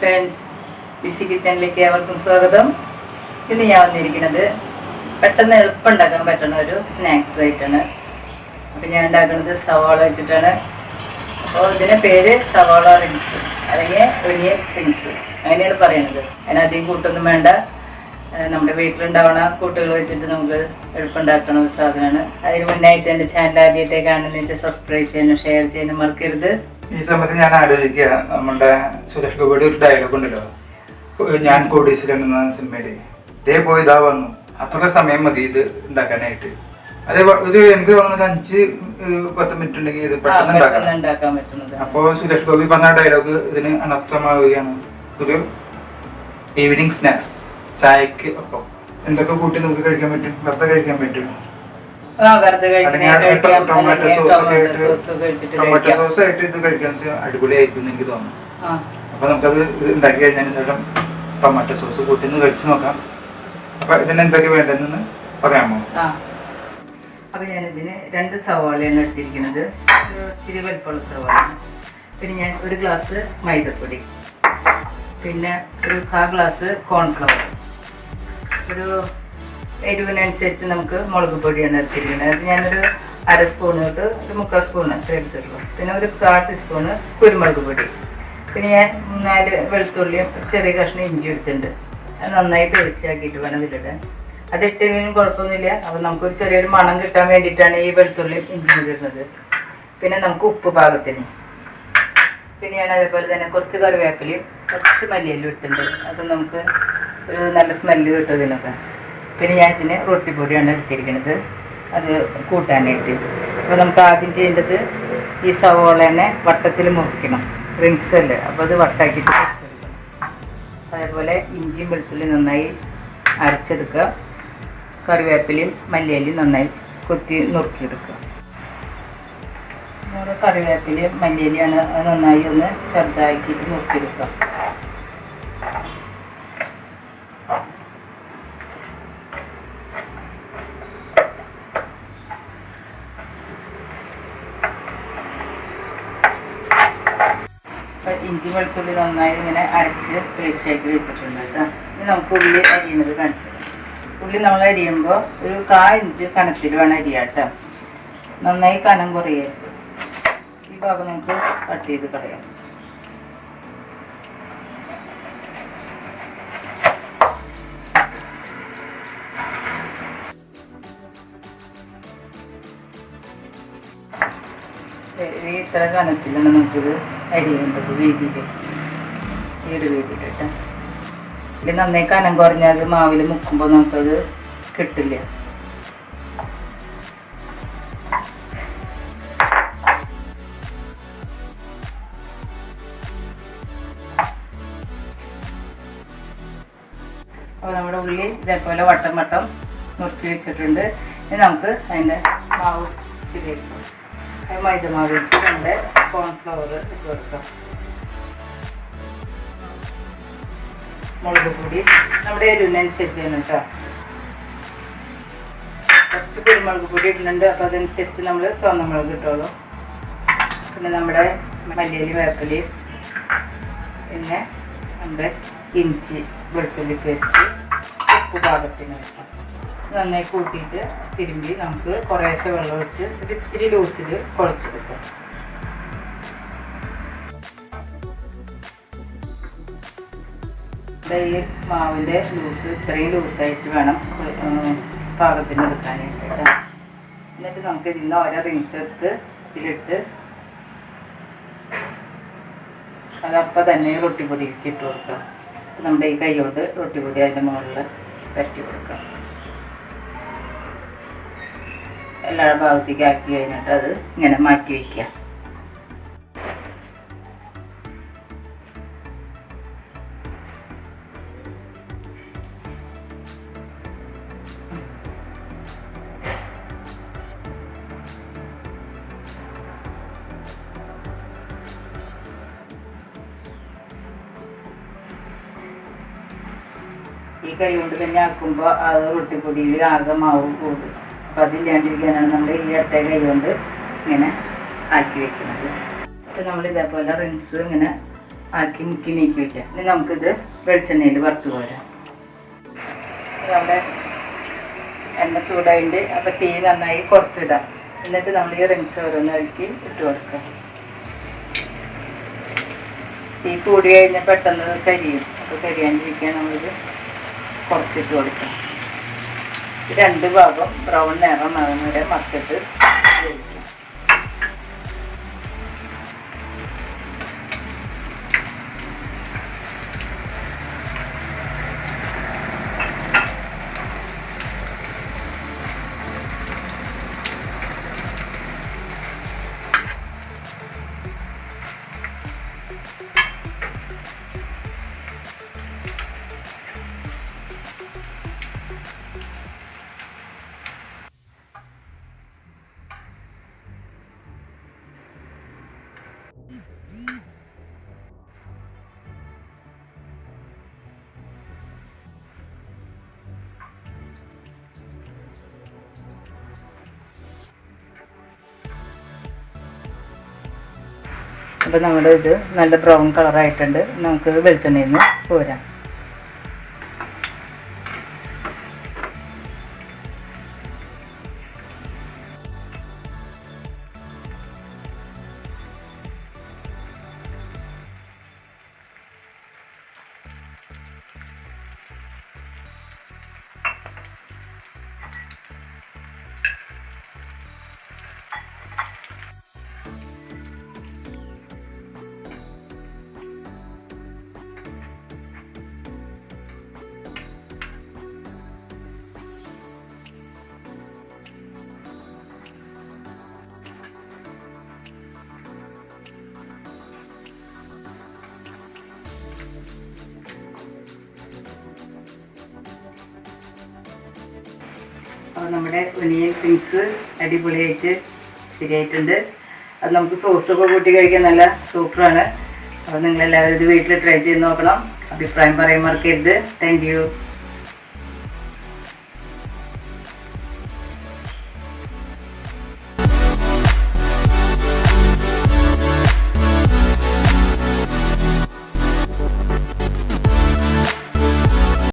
Friends BC കിച്ചണിലേക്ക് ഏവർക്കും സ്വാഗതം. ഇന്ന് ഞാൻ വന്നിരിക്കുന്നത് പെട്ടെന്ന് എളുപ്പം ഉണ്ടാക്കാൻ പറ്റുന്ന ഒരു സ്നാക്സ് ആയിട്ടാണ്. അപ്പം ഞാൻ ഉണ്ടാക്കുന്നത് സവാള വെച്ചിട്ടാണ്. അപ്പോൾ ഇതിന്റെ പേര് സവാള റിങ്സ് അല്ലെങ്കിൽ ഒനിയൻ റിങ്സ് അങ്ങനെയാണ് പറയുന്നത് അതിനധികം കൂട്ടൊന്നും വേണ്ട. നമ്മുടെ വീട്ടിലുണ്ടാവണ കൂട്ടുകൾ വെച്ചിട്ട് നമുക്ക് എളുപ്പമുണ്ടാക്കണ ഒരു സാധനമാണ്. അതിന് മുന്നായിട്ട് എന്റെ ചാനൽ ആദ്യത്തെ കാണുന്നതെന്ന് വെച്ചാൽ സബ്സ്ക്രൈബ് ചെയ്യാനും ഷെയർ ചെയ്യാനും മറക്കരുത്. ഈ സമയത്ത് ഞാൻ ആലോചിക്കുക നമ്മുടെ സുരേഷ് ഗോപിയുടെ ഒരു ഡയലോഗ് ഉണ്ടല്ലോ. ഞാൻ കോടീശ്വരൻ എന്ന സിനിമയിൽ ഇതേ പോയി ഇതാ വന്നു. അത്ര സമയം മതി ഇത് ഉണ്ടാക്കാനായിട്ട്. അതേ ഒരു എനിക്ക് തോന്നുന്നത് അഞ്ച് പത്ത് മിനിറ്റ് ഉണ്ടെങ്കിൽ ഇത് പെട്ടെന്ന് അപ്പോ അപ്പോൾ സുരേഷ് ഗോപി പറഞ്ഞ ഡയലോഗ് ഇതിന് അനർത്ഥമാവുകയാണ്. ഒരു ഈവനിങ് സ്നാക്സ് ചായക്ക് ഒപ്പം എന്തൊക്കെ കൂട്ടി നമുക്ക് കഴിക്കാൻ പറ്റും? വെറുതെ കഴിക്കാൻ പറ്റും? വെറുതെ കഴിക്കാം. ടൊമാറ്റോ സോസ് ആയിട്ട് ഇത് കഴിക്കാൻ അടിപൊളിയായിരിക്കും എന്ന് എനിക്ക് തോന്നുന്നു. അപ്പൊ നമുക്കത് ഇത് ഉണ്ടാക്കി കഴിഞ്ഞതിന് ശേഷം ടൊമാറ്റോ സോസ് കൂട്ടി ഒന്ന് കഴിച്ചു നോക്കാം. അപ്പൊ ഇതിന് എന്തൊക്കെ വേണ്ടതെന്ന് പറയാമോ? അപ്പം ഞാനിതിന് രണ്ട് സവാളയാണ് എടുത്തിരിക്കുന്നത്. ഇത്തിരി വലിപ്പമുള്ള സവാള പിന്നെ ഞാൻ ഒരു ഗ്ലാസ് മൈദപ്പൊടി. പിന്നെ ഒരു കാ ഗ്ലാസ് കോൺഫ്ലവർ ഒരു എരിവിനനുസരിച്ച് നമുക്ക് മുളക് പൊടിയാണ് എടുത്തിരിക്കുന്നത് അത് ഞാനൊരു അര സ്പൂൺ തൊട്ട് ഒരു മുക്കാൽ സ്പൂൺ അത്ര എടുത്തിട്ടുള്ളൂ. പിന്നെ ഒരു കാൽ ടീസ്പൂണ് കുരുമുളക് പൊടി. പിന്നെ ഞാൻ നാല് വെളുത്തുള്ളിയും ചെറിയ കഷ്ണം ഇഞ്ചി എടുത്തിട്ടുണ്ട്. അത് നന്നായി പേസ്റ്റ് ആക്കിയിട്ട് വേണം ഇതിലിടാൻ. അത് ഇട്ടെങ്കിലും കുഴപ്പമൊന്നുമില്ല. അപ്പം നമുക്കൊരു ചെറിയൊരു മണം കിട്ടാൻ വേണ്ടിയിട്ടാണ് ഈ വെളുത്തുള്ളിയും ഇഞ്ചിയും ഇടുന്നത്. പിന്നെ നമുക്ക് ഉപ്പ് പാകത്തിന്. പിന്നെ ഞാൻ അതേപോലെ തന്നെ കുറച്ച് കറിവേപ്പിലയും കുറച്ച് മല്ലിയെല്ലാം എടുത്തിട്ടുണ്ട്. അത് നമുക്ക് ഒരു നല്ല സ്മെല്ല് കിട്ടും ഇതിനൊക്കെ. പിന്നെ ഞാൻ ഇതിന് റൊട്ടിപ്പൊടിയാണ് എടുത്തിരിക്കുന്നത്. അത് കൂട്ടാനായിട്ട്. അപ്പോൾ നമുക്ക് ആദ്യം ചെയ്യേണ്ടത് ഈ സവോളനെ വട്ടത്തിൽ മുറിക്കണം. റിങ്സ് അല്ലേ? അപ്പോൾ അത് വട്ടാക്കിയിട്ട് മുറിച്ചെടുക്കണം അതേപോലെ ഇഞ്ചിയും വെളുത്തുള്ളി നന്നായി അരച്ചെടുക്കുക. കറിവേപ്പിലയും മല്ലിയിലയും നന്നായി കൊത്തി നുറുക്കിയെടുക്കുക. നമ്മുടെ കറിവേപ്പിലയും മല്ലിയിലയാണ് നന്നായി ഒന്ന് ചെറുതാക്കിയിട്ട് നുറുക്കിയെടുക്കുക. അപ്പൊ ഇഞ്ചി വെളുത്തുള്ളി നന്നായി ഇങ്ങനെ അരച്ച് പേസ്റ്റ് ആക്കി വെച്ചിട്ടുണ്ട് കേട്ടോ. ഇനി നമുക്ക് ഉള്ളി അരിയുന്നത് കാണിച്ചു ഉള്ളി നമ്മൾ അരിയുമ്പോൾ ഒരു കാ ഇഞ്ച് കനത്തിൽ വേണം അരിയാ കേട്ടോ. നന്നായി കനം കുറയരുത് ഈ ഭാഗം നമുക്ക് കട്ട് ചെയ്ത് കളയാം. ഇത്ര കനത്തിലാണ് നമുക്കിത് അരിയേണ്ടത് വീതിയിൽ ചീട് ഒരു ഇനി നന്നായി കനം കുറഞ്ഞാൽ മാവിൽ മുക്കുമ്പോൾ നമുക്കത് കിട്ടില്ല. അപ്പോൾ നമ്മുടെ ഉള്ളി ഇതേപോലെ വട്ടം വട്ടം നുറുക്കി വെച്ചിട്ടുണ്ട്. ഇനി നമുക്ക് അതിന്റെ മാവ് ശരിയാക്കാം മൈദമാവ് വെച്ച് നമ്മുടെ കോൺഫ്ലവർ ഇട്ട് കൊടുക്കാം. മുളക് പൊടി. നമ്മുടെ എരിവിനനുസരിച്ചാണ് കേട്ടോ കുറച്ച് കുരുമുളക് പൊടി ഇടുന്നുണ്ട്. അപ്പോൾ അതനുസരിച്ച് നമ്മൾ ചുവന്ന മുളക് ഇട്ടോളൂ. പിന്നെ നമ്മുടെ മല്ലിയലി വേപ്പലി പിന്നെ നമ്മുടെ ഇഞ്ചി വെളുത്തുള്ളി പേസ്റ്റ് ഉപ്പ് പാകത്തിന് വെക്കാം. നന്നായി കൂട്ടിയിട്ട് തിരുമ്പി നമുക്ക് കുറേശ്ശെ വെള്ളം ഒഴിച്ച് ഒരു ഇത്തിരി ലൂസിൽ കുഴച്ചെടുക്കാം. ഈ മാവിന്റെ ലൂസ് ഇത്രയും ലൂസായിട്ട് വേണം പാകത്തിന് എടുക്കാനായിട്ട്. എന്നിട്ട് നമുക്ക് ഇതിൽ നിന്ന് ഓരോ റിങ്സ് എടുത്ത് ഇതിലിട്ട് അതപ്പോൾ തന്നെ റൊട്ടിപ്പൊടിക്ക് ഇട്ട് കൊടുക്കാം. നമ്മുടെ ഈ കൈ കൊണ്ട് റൊട്ടിപ്പൊടി അതിന്റെ മുകളിൽ പരട്ടി കൊടുക്കാം. എല്ലാ ഭാഗത്തേക്ക് ആക്കി കഴിഞ്ഞിട്ട് അത് ഇങ്ങനെ മാറ്റി വയ്ക്കുക ഈ കൈ കൊണ്ട് തന്നെ ആക്കുമ്പോൾ അത് റൊട്ടിപ്പൊടിയിൽ ആകെ മാവ് കൂടും. അപ്പം അതില്ലാണ്ടിരിക്കാനാണ് നമ്മൾ ഈ ഇടത്തെ കൈ കൊണ്ട് ഇങ്ങനെ ആക്കി വെക്കുന്നത്. ഇപ്പം നമ്മൾ ഇതേപോലെ റിങ്സ് ഇങ്ങനെ ആക്കി മുക്കി നീക്കി വയ്ക്കാം ഇനി നമുക്കിത് വെളിച്ചെണ്ണയിൽ വറുത്ത് പോരാം നമ്മുടെ എണ്ണ ചൂടായിട്ട് അപ്പോൾ തീ നന്നായി കുറച്ചിടാം. എന്നിട്ട് നമ്മൾ ഈ റിങ്സ് ഓരോന്ന് ഇട്ട് കൊടുക്കാം. തീ കൂടി കഴിഞ്ഞാൽ പെട്ടെന്ന് കരിയും. അപ്പോൾ കരിയാണ്ടിരിക്കാൻ നമ്മളിത് കുറച്ചിട്ട് കൊടുക്കാം. രണ്ട് ഭാഗം ബ്രൗൺ നിറം വരെ മറിച്ചിട്ട് അപ്പോൾ നമ്മുടെ ഇത് നല്ല ബ്രൗൺ കളറായിട്ടുണ്ട്. നമുക്ക് വെളിച്ചെണ്ണയിൽ നിന്ന് പോരാം അപ്പോൾ നമ്മുടെ ഒനിയൻ പിങ്സ് അടിപൊളിയായിട്ട് ശരിയായിട്ടുണ്ട്. അത് നമുക്ക് സോസൊക്കെ കൂട്ടി കഴിക്കാൻ നല്ല സൂപ്പറാണ് അപ്പോൾ നിങ്ങളെല്ലാവരും ഇത് വീട്ടിൽ ട്രൈ ചെയ്ത് നോക്കണം. അഭിപ്രായം പറയാൻ മറക്കരുത്. താങ്ക്